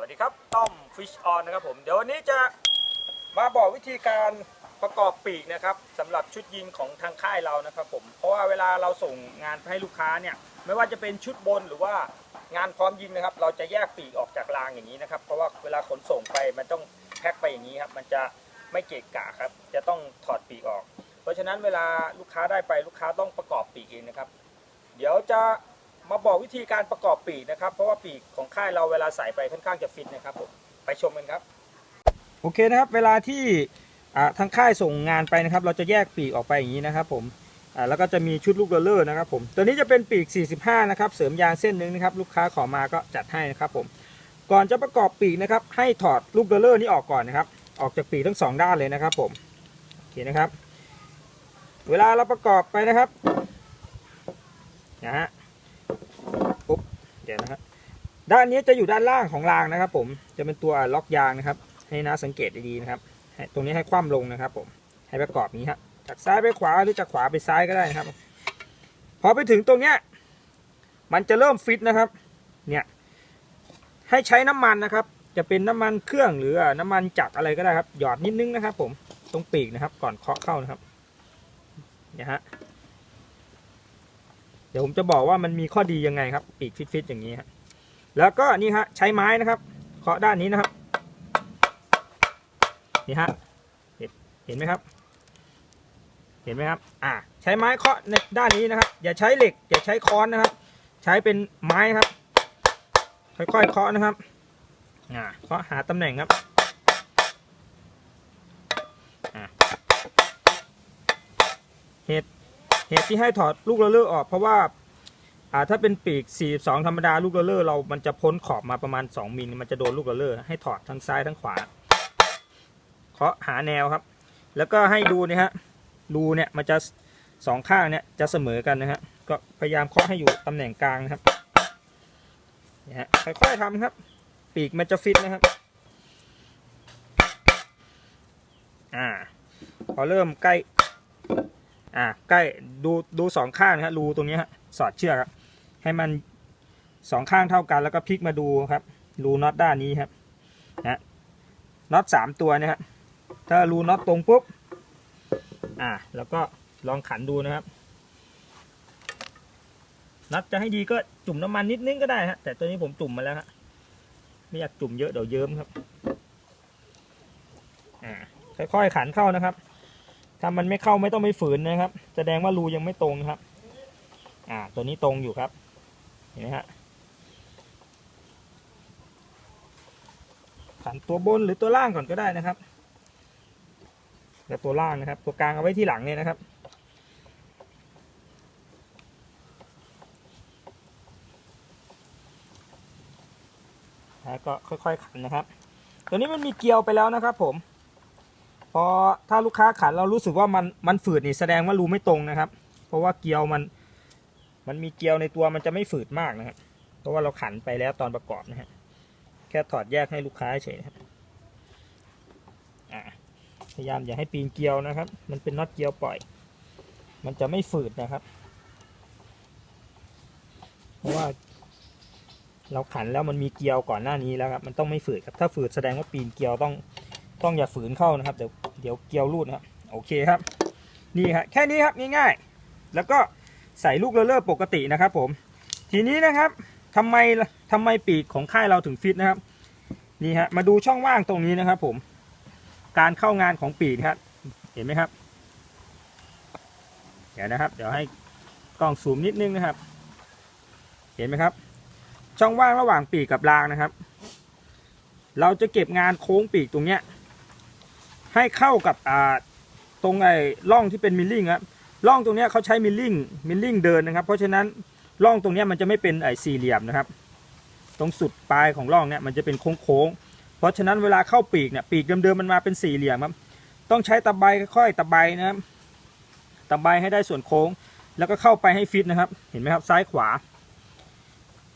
วัสดีครับ ต้อมฟิชออนนะครับผม เดี๋ยววันนี้จะมาบอกวิธีการประกอบปีกนะครับสำหรับชุดยิงของทางค่ายเรานะครับผม เพราะว่าเวลาเราส่งงานให้ลูกค้าเนี่ย ไม่ว่าจะเป็นชุดบนหรือว่างานพร้อมยิงนะครับ เราจะแยกปีกออกจากรางอย่างนี้นะครับ เพราะว่าเวลาขนส่งไปมันต้องแพ็คไปอย่างนี้ครับ มันจะไม่เกะกะครับ จะต้องถอดปีกออก เพราะฉะนั้นเวลาลูกค้าได้ไปลูกค้าต้องประกอบปีกเองนะครับ เดี๋ยวจะ มาบอกวิธีการประกอบปีกนะครับ เพราะว่าปีกของค่ายเราเวลาใส่ไปค่อนข้างจะฟิตนะครับผมไปชมกันครับ โอเคนะครับเวลาที่ทางค่ายส่งงานไปนะครับ เราจะแยกปีกออกไปอย่างนี้นะครับ ผมแล้วก็จะมีชุดลูกเรลเลอร์นะครับผมตัวนี้จะเป็นปีก 45 นะครับ เสริมยางเส้นหนึ่งนะครับ ลูกค้าขอมาก็จัดให้นะครับผมก่อนจะประกอบปีกนะครับ ให้ถอดลูกเรลเลอร์นี้ออกก่อนนะครับ ออกจากปีกทั้งสองด้านเลยนะครับ ผมโอเคนะครับ เวลาเราประกอบไปนะครับนะฮะ ปุ๊บเดี๋ยวนะครับด้านนี้จะอยู่ด้านล่างของรางนะครับ ผมจะเป็นตัวล็อกยางนะครับ ให้นะสังเกตดีๆนะครับตรงนี้ให้คว่ำลงนะครับ ผมให้ประกอบนี้ครับจากซ้ายไปขวาหรือจากขวาไปซ้ายก็ได้นะครับ พอไปถึงตรงเนี้ยมันจะเริ่มฟิตนะครับ เนี่ยให้ใช้น้ำมันนะครับ จะเป็นน้ำมันเครื่องหรือน้ำมันจักรอะไรก็ได้ครับ หยอดนิดนึงนะครับ ผมตรงปีกนะครับ ก่อนเคาะเข้านะครับเนี่ยฮะ เดี๋ยวผมจะบอกว่ามันมีข้อดียังไงครับ ปีกฟิตๆอย่างนี้ฮะแล้วก็นี่ฮะใช้ไม้นะครับเคาะด้านนี้นะครับนี่ฮะเห็นเห็นไหมครับ เห็นไหมครับ อ่า ใช้ไม้เคาะในด้านนี้นะครับ อย่าใช้เหล็ก อย่าใช้ค้อนนะครับ ใช้เป็นไม้ครับ ค่อยๆเคาะนะครับ อ่า เคาะหาตำแหน่งครับอ่าเหตุ เหตุที่ให้ถอดลูกระเลื่อออกเพราะว่าอ่าถ้าเป็นปีก 42 ธรรมดาลูกระเลื่อเรามันจะพ้นขอบมาประมาณ 2มิลมันจะโดนลูกระเลื่อให้ถอดทั้งซ้ายทั้งขวาเคาะหาแนวครับ แล้วก็ให้ดูนะฮะรูเนี่ยมันจะสองข้างเนี่ยจะเสมอกันนะฮะก็พยายามเคาะให้อยู่ตำแหน่งกลางนะครับนี่ฮะค่อยๆทำครับ ปีกมันจะฟิตนะครับอ่าพอเริ่มใกล้ อ่าใกล้ดูดูสองข้างนะฮะรูตรงนี้ฮะสอดเชือกครับให้มันสองข้างเท่ากันแล้วก็พลิกมาดูครับรูน็อตด้านนี้ครับนะน็อตสามตัวนะครับถ้ารูน็อตตรงปุ๊บอ่าแล้วก็ลองขันดูนะครับน็อตจะให้ดีก็จุ่มน้ำมันนิดนึงก็ได้ฮะแต่ตัวนี้ผมจุ่มมาแล้วฮะไม่อยากจุ่มเยอะเดี๋ยวเยิ้มครับอ่าค่อยๆขันเข้านะครับ ถ้ามันไม่เข้าไม่ต้องไปฝืนนะครับ แสดงว่ารูยังไม่ตรงนะครับ อ่า ตัวนี้ตรงอยู่ครับ เห็นไหมฮะขันตัวบนหรือตัวล่างก่อนก็ได้นะครับ แล้วตัวล่างนะครับ ตัวกลางเอาไว้ที่หลังเนี่ยนะครับ แล้วก็ค่อยๆขันนะครับ ตัวนี้มันมีเกลียวไปแล้วนะครับผม อถ้าลูกค้าขันเรารู้สึกว่ามันมันฝืดนี่แสดงว่ารูไม่ตรงนะครับ เพราะว่าเกลียวมัน มันมีเกลียวในตัวมันจะไม่ฝืดมากนะครับ เพราะว่าเราขันไปแล้วตอนประกอบนะฮะแค่ถอดแยกให้ลูกค้าเฉยนะครับพยายามอย่าให้ปีนเกลียวนะครับ มันเป็นน็อตเกลียวปล่อย มันจะไม่ฝืดนะครับ เพราะว่า เราขันแล้วมันมีเกลียวก่อนหน้านี้แล้วครับ มันต้องไม่ฝืดครับ ถ้าฝืดแสดงว่าปีนเกลียวต้องต้องอย่าฝืนเข้านะครับ เดี๋ยว เดี๋ยวเกลียวรูดนะครับโอเคครับนี่ครับแค่นี้ครับง่ายๆแล้วก็ใส่ลูกเลเลอร์ปกตินะครับ ผม ทีนี้นะครับทำไมทำไมปีกของค่ายเราถึงฟิตนะครับนี่ฮะมาดูช่องว่างตรงนี้นะครับ ผม การเข้างานของปีกครับเห็นไหมครับ เดี๋ยวนะครับ เดี๋ยวให้กล้องซูมนิดนึงนะครับ เห็นไหมครับ ช่องว่างระหว่างปีกกับรางนะครับ เราจะเก็บงานโค้งปีกตรงเนี้ย ให้เข้ากับอ่าตรงไอ้ร่องที่เป็นมิลลิ่งครับร่องตรงเนี้ยเขาใช้มิลลิ่งมิลลิ่งเดินนะครับ เพราะฉะนั้นร่องตรงเนี้ยมันจะไม่เป็นไอ้สี่เหลี่ยมนะครับ ตรงสุดปลายของร่องเนี้ยมันจะเป็นโค้งๆเพราะฉะนั้นเวลาเข้าปีกเนี่ยปีกเดิมๆมันมาเป็นสี่เหลี่ยมครับ ต้องใช้ตะไบค่อยๆตะไบนะครับตะไบให้ได้ส่วนโค้ง แล้วก็เข้าไปให้ฟิตนะครับ เห็นไหมครับซ้ายขวา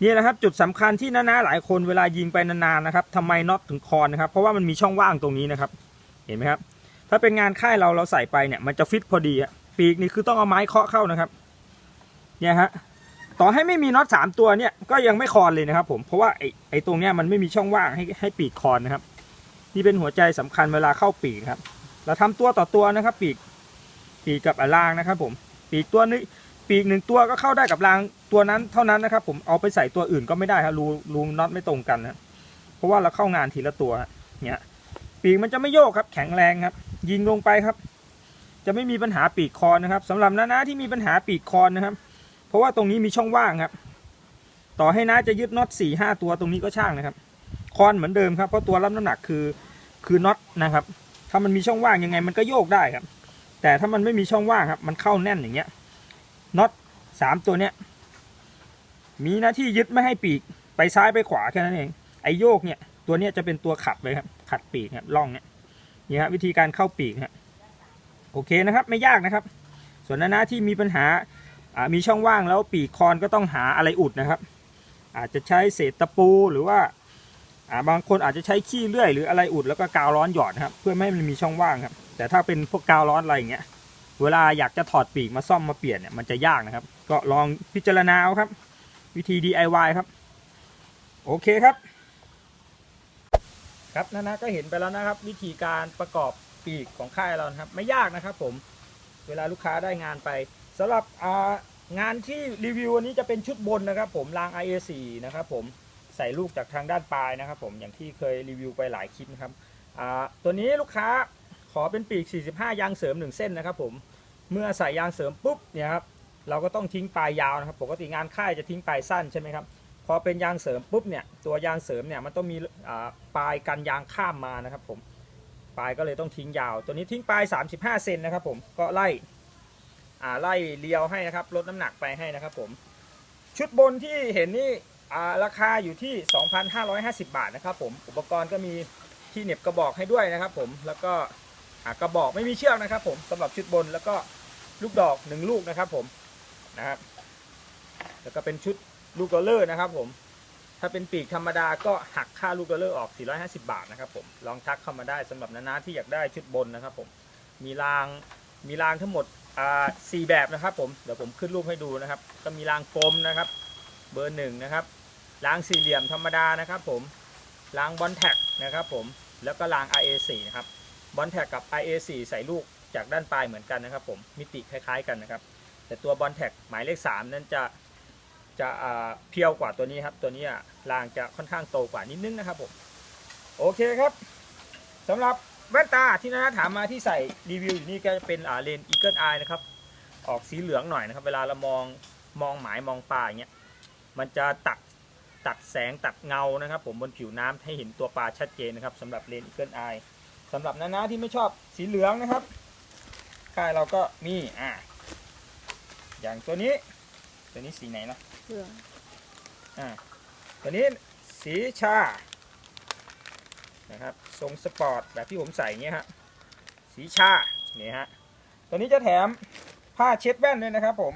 นี่นะครับจุดสำคัญที่น้าๆหลายคนเวลายิงไปนานๆนะครับทำไมน็อตถึงคอนนะครับ เพราะว่ามันมีช่องว่างตรงนี้นะครับ เห็นไหมครับ ถ้าเป็นงานค่ายเราเราใส่ไปเนี่ยมันจะฟิตพอดีอะปีกนี่คือต้องเอาไม้เคาะเข้านะครับ เนี่ยฮะ ต่อให้ไม่มีน็อตสามตัวเนี่ยก็ยังไม่คอนเลยนะครับ ผม เพราะว่าไอ้ไอ้ตรงเนี้ยมันไม่มีช่องว่างให้ให้ปีกคอนนะครับ นี่เป็นหัวใจสำคัญเวลาเข้าปีกครับ เราทำตัวต่อตัวนะครับ ปีก ปีกกับอ่างนะครับ ผม ปีกตัวนึงปีกหนึ่งตัวก็เข้าได้กับรางตัวนั้นเท่านั้นนะครับ ผมเอาไปใส่ตัวอื่นก็ไม่ได้ครับรูรูน็อตไม่ตรงกันนะเพราะว่าเราเข้างานทีละตัวเนี่ย ปีกมันจะไม่โยกครับ แข็งแรงครับ ยิงลงไปครับ จะไม่มีปัญหาปีกคอนนะครับสำหรับน้าๆที่มีปัญหาปีกคอนนะครับ เพราะว่าตรงนี้มีช่องว่างครับ ต่อให้น้าจะยึดน็อตสี่ห้าตัวตรงนี้ก็ช่างนะครับ คอนเหมือนเดิมครับเพราะตัวรับน้ำหนักคือคือน็อตนะครับ ถ้ามันมีช่องว่างยังไงมันก็โยกได้ครับ แต่ถ้ามันไม่มีช่องว่างครับ มันเข้าแน่นอย่างเงี้ยน็อตสามตัวเนี้ยมีหน้าที่ยึดไม่ให้ปีกไปซ้ายไปขวาแค่นั้นเองไอโยกเนี่ยตัวเนี้ยจะเป็นตัวขัดเลยครับ ขัดปีกครับล่องเนี่ยนี่ฮะวิธีการเข้าปีกฮะโอเคนะครับไม่ยากนะครับ ส่วนน้าๆที่มีปัญหามีช่องว่างแล้วปีกคอนก็ต้องหาอะไรอุดนะครับ อาจจะใช้เศษตะปูหรือว่าบางคนอาจจะใช้ขี้เลื่อยหรืออะไรอุดแล้วก็กาวร้อนหยอดนครับเพื่อไม่ให้มันมีช่องว่างครับ แต่ถ้าเป็นพวกกาวร้อนอะไรอย่างเงี้ยเวลาอยากจะถอดปีกมาซ่อมมาเปลี่ยนเนี่ยมันจะยากนะครับ ก็ลองพิจารณาเอาครับ วิธี DIY ครับ โอเคครับ ครับนานะก็เห็นไปแล้วนะครับ วิธีการประกอบปีกของค่ายเรานะครับ ไม่ยากนะครับผมเวลาลูกค้าได้งานไปสำหรับงานที่รีวิววันนี้จะเป็นชุดบนนะครับ ผมราง IA4 นะครับผมใส่ลูกจากทางด้านปลายนะครับ ผมอย่างที่เคยรีวิวไปหลายคลิปนะครับตัวนี้ลูกค้าขอเป็นปีก 45 ยางเสริม 1 เส้นนะครับ ผมเมื่อใส่ยางเสริมปุ๊บเนี่ยครับเราก็ต้องทิ้งปลายยาวนะครับ ปกติงานค่ายจะทิ้งปลายสั้นใช่ไหมครับ อเป็นยางเสริมปุ๊บเนี่ยตัวยางเสริมเนี่ยมันต้องมีปลายกันยางข้ามมานะครับผมปลายก็เลยต้องทิ้งยาว ตัวนี้ทิ้งปลาย 35 เซนนะครับผมก็ไล่ไล่เลียวให้นะครับลดน้ำหนักไปให้นะครับผมชุดบนที่เห็นนี่ราคาอยู่ที่ 2,550 บาทนะครับผมอุปกรณ์ก็มีที่เหน็บกระบอกให้ด้วยนะครับผมแล้วก็กระบอกไม่มีเชือกนะครับผมสำหรับชุดบนแล้วก็ลูกดอกหนึ่งลูกนะครับผมนะครับแล้วก็เป็นชุด ลูกดอลเลอร์นะครับผม ถ้าเป็นปีกธรรมดาก็หักค่าลูกดอลเลอร์ออก 450 บาทนะครับผมลองทักเข้ามาได้สำหรับนานาที่อยากได้ชุดบนนะครับผมมีรางมีรางทั้งหมดอ่าสี่แบบนะครับผมเดี๋ยวผมขึ้นรูปให้ดูนะครับ ก็มีรางกลมนะครับ เบอร์หนึ่งนะครับรางสี่เหลี่ยมธรรมดานะครับผมรางบอลแท็กนะครับผมแล้วก็ราง IA4 นะครับบอลแท็กกับ IA4 ใส่ลูกจากด้านปลายเหมือนกันนะครับผมมิติคล้ายๆกันนะครับ แต่ตัวบอลแท็กหมายเลข 3 นั้นจะ จะเพียวกว่าตัวนี้ครับ ตัวนี้อะรางจะค่อนข้างโตกว่านิดนึงนะครับผมโอเคครับสำหรับแว่นตาที่นาถามมาที่ใส่รีวิวอยู่นี่ก็จะเป็นเลนอีเกิลไอนะครับ ออกสีเหลืองหน่อยนะครับ เวลาเรามองมองหมายมองปลาอย่างเงี้ยมันจะตัดตัดแสงตัดเงานะครับ ผมบนผิวน้ำให้เห็นตัวปลาชัดเจนนะครับสำหรับเลนอีเกิลไอสำหรับนานาที่ไม่ชอบสีเหลืองนะครับค่ายเราก็มีอ่าอย่างตัวนี้ตัวนี้สีไหนนะ เหลืองอ่าตัวนี้สีชา นะครับ ทรงสปอร์ตแบบที่ผมใส่เงี้ยฮะ สีชา เนี่ยฮะ ตัวนี้จะแถมผ้าเช็ดแว่นด้วยนะครับผม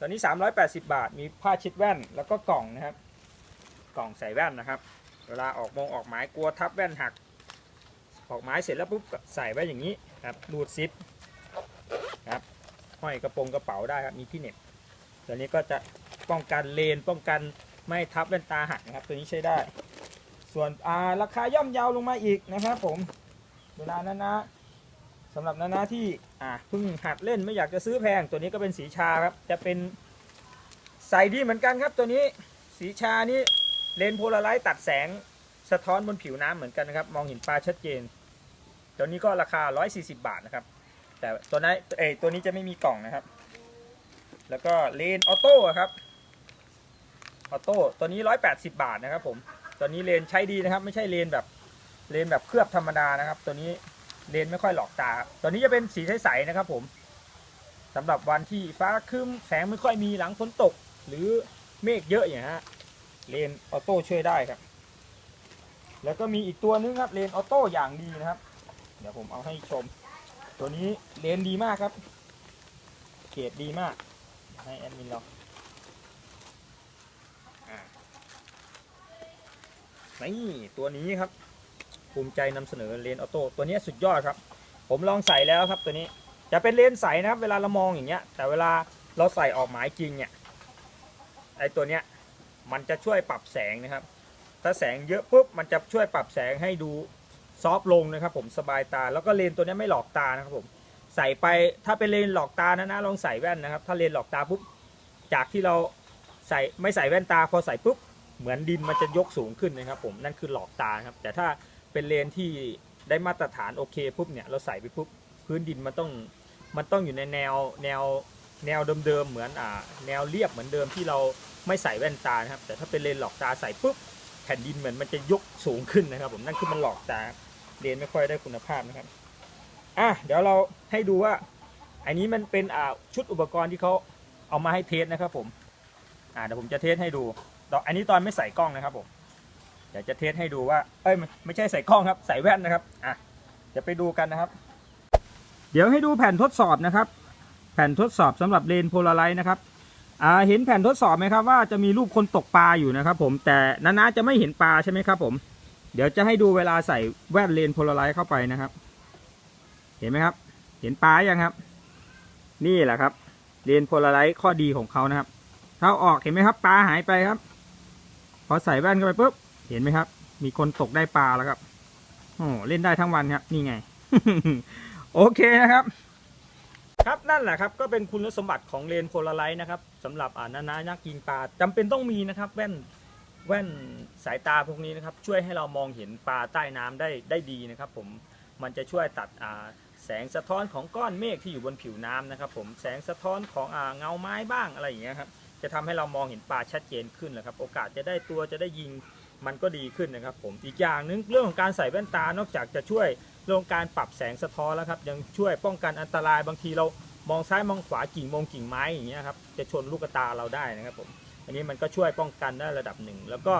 ตอนนี้ 380 บาท มีผ้าเช็ดแว่น แล้วก็กล่องนะครับ กล่องใส่แว่นนะครับ เวลาออกมงออกหมายกลัวทับแว่นหัก ออกหมายเสร็จแล้วปุ๊บใส่ไว้อย่างนี้ครับรูดซิปครับ ห้อยกระโปรงกระเป๋าได้ครับ มีที่เน็บ ตัวนี้ก็จะป้องกันเลนป้องกันไม่ทับแว่นตาหักนะครับ ตัวนี้ใช้ได้ ส่วนอ่าราคาย่อมเยาวลงมาอีกนะครับผมเวลานั้นนะสำหรับนานาที่อ่าเพิ่งหัดเล่นไม่อยากจะซื้อแพง ตัวนี้ก็เป็นสีชาครับจะเป็นใส่ดีเหมือนกันครับ ตัวนี้สีชานี่เลนโพลาไรต์ตัดแสงสะท้อนบนผิวน้ำเหมือนกันนะครับ มองเห็นปลาชัดเจน ตัวนี้ก็ราคา 140 บาทนะครับ แต่ตัวนั้นเอยตัวนี้จะไม่มีกล่องนะครับ แล้วก็เลนออโต้ครับออโต้ตัวนี้ 180 บาทนะครับผมตัวนี้เลนใช้ดีนะครับ ไม่ใช่เลนแบบเลนแบบเคลือบธรรมดานะครับ ตัวนี้เลนไม่ค่อยหลอกตาตัวนี้จะเป็นสีใสๆนะครับ ผมสำหรับวันที่ฟ้าครึ้มแสงไม่ค่อยมีหลังฝนตก หรือเมฆเยอะอย่างฮะเลนออโต้ช่วยได้ครับ แล้วก็มีอีกตัวนึงครับเลนออโต้อย่างดีนะครับ เดี๋ยวผมเอาให้ชม ตัวนี้เลนดีมากครับ เกรดดีมาก ให้แอดมินลองอ่านี่ตัวนี้ครับ ภูมิใจนำเสนอเลนออโต้ตัวนี้สุดยอดครับ ผมลองใส่แล้วครับตัวนี้จะเป็นเลนใสนะครับเวลาเรามองอย่างเงี้ย แต่เวลาเราใส่ออกหมายจริงเนี่ยไอตัวเนี้ยมันจะช่วยปรับแสงนะครับ ถ้าแสงเยอะปุ๊บมันจะช่วยปรับแสงให้ดูซอฟลงนะครับ ผมสบายตาแล้วก็เลนตัวนี้ไม่หลอกตานะครับผม ใส่ไปถ้าเป็นเลนหลอกตานะนะลองใส่แว่นนะครับ ถ้าเลนหลอกตาปุ๊บจากที่เราใส่ไม่ใส่แว่นตาพอใส่ปุ๊บเหมือนดินมันจะยกสูงขึ้นนะครับ ผมนั่นคือหลอกตาครับ แต่ถ้าเป็นเลนที่ได้มาตรฐานโอเคปุ๊บเนี่ยเราใส่ไปปุ๊บพื้นดินมันต้องมันต้องอยู่ในแนวแนวแนวเดิมๆเหมือนอ่าแนวเรียบเหมือนเดิมที่เราไม่ใส่แว่นตานะครับ แต่ถ้าเป็นเลนหลอกตาใส่ปุ๊บแผ่นดินเหมือนมันจะยกสูงขึ้นนะครับ ผมนั่นคือมันหลอกตาเรียนไม่ค่อยได้คุณภาพนะครับ อะเดี๋ยวเราให้ดูว่า อันนี้มันเป็นอ่าชุดอุปกรณ์ที่เขาเอามาให้เทสนะครับผมอ่าเดี๋ยวผมจะเทสให้ดูดอกอันนี้ตอนไม่ใส่กล้องนะครับผมเดี๋ยวจะเทสให้ดูว่าเอ้ยไม่ไม่ใช่ใส่กล้องครับใส่แว่นนะครับอะเดี๋ยวไปดูกันนะครับ เดี๋ยวให้ดูแผ่นทดสอบนะครับ แผ่นทดสอบสำหรับเลนโพลาไรต์นะครับอ่าเห็นแผ่นทดสอบไหมครับว่าจะมีรูปคนตกปลาอยู่นะครับ ผมแต่นานาจะไม่เห็นปลาใช่ไหมครับผม เดี๋ยวจะให้ดูเวลาใส่แว่นเลนโพลาไรต์เข้าไปนะครับ เห็นไหมครับ เห็นปลายังครับ นี่แหละครับ เลนโพลาไรต์ข้อดีของเขานะครับถ้าเอาออกเห็นไหมครับ ปลาหายไปครับ พอใส่แว่นเข้าไปปุ๊บ เห็นไหมครับ มีคนตกได้ปลาแล้วครับโอ้เล่นได้ทั้งวันครับ นี่ไง โอเคนะครับ ครับนั่นแหละครับ ก็เป็นคุณสมบัติของเลนโพลาไรต์นะครับสำหรับอ่านานานักยิงปลาจำเป็นต้องมีนะครับ แว่นแว่นสายตาพวกนี้นะครับ ช่วยให้เรามองเห็นปลาใต้น้ำได้ได้ดีนะครับ ผมมันจะช่วยตัดอ่า แสงสะท้อนของก้อนเมฆที่อยู่บนผิวน้ำนะครับ ผมแสงสะท้อนของอ่าเงาไม้บ้างอะไรอย่างเงี้ยครับจะทำให้เรามองเห็นปลาชัดเจนขึ้นนะครับ โอกาสจะได้ตัวจะได้ยิงมันก็ดีขึ้นนะครับ ผมอีกอย่างหนึงเรื่องของการใส่แว่นตานอกจากจะช่วยเรื่องการปรับแสงสะท้อนแล้วครับยังช่วยป้องกันอันตรายบางทีเรามองซ้ายมองขวากิ่งมงกิ่งไม้อย่างเงี้ยครับจะชนลูกตาเราได้นะครับผมอันนี้มันก็ช่วยป้องกันได้ระดับหนึ่ง แล้วก็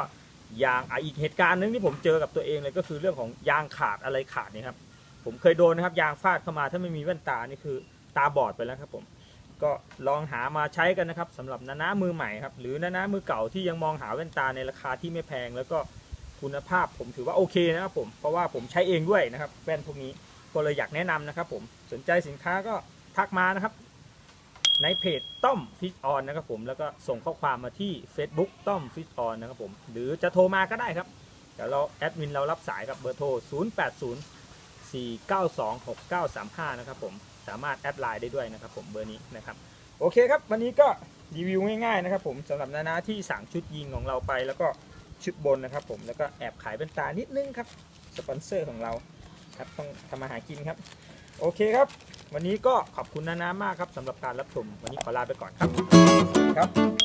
ยางออีกเหตุการณ์หนึงที่ผมเจอกับตัวเองเลยก็คือเรื่องของยางขาดอะไรขาดเนี่ยครับ ผมเคยโดนนะครับยางฟาดเข้ามาถ้าไม่มีแว่นตานี่คือตาบอดไปแล้วครับผมก็ลองหามาใช้กันนะครับสำหรับนานามือใหม่ครับหรือนานามือเก่าที่ยังมองหาแว่นตาในราคาที่ไม่แพง แล้วก็คุณภาพผมถือว่าโอเคนะครับผมเพราะว่าผมใช้เองด้วยนะครับแว่นพวกนี้ก็เลยอยากแนะนำนะครับผมสนใจสินค้าก็ทักมานะครับ ในเพจต้อมฟิชออนนะครับผมแล้วก็ส่งข้อความมาที่ Facebook ต้อมฟิชออนนะครับผมหรือจะโทรมาก็ได้ครับเดี๋ยวเราแอดมินเรารับสายครับเบอร์โทร 080 492 6935 นะครับผมสามารถแอดไลน์ได้ด้วยนะครับผมเบอร์นี้นะครับโอเคครับ วันนี้ก็รีวิวง่ายๆนะครับผมสำหรับนานาที่สั่งชุดยิงของเราไป แล้วก็ชุดบนนะครับผมแล้วก็แอบขายเป็นตานิดนึงครับสปอนเซอร์ของเราครับต้องทำมาหากินครับ โอเคครับ วันนี้ก็ขอบคุณนานามากครับสำหรับการรับชมวันนี้ขอลาไปก่อนครับครับ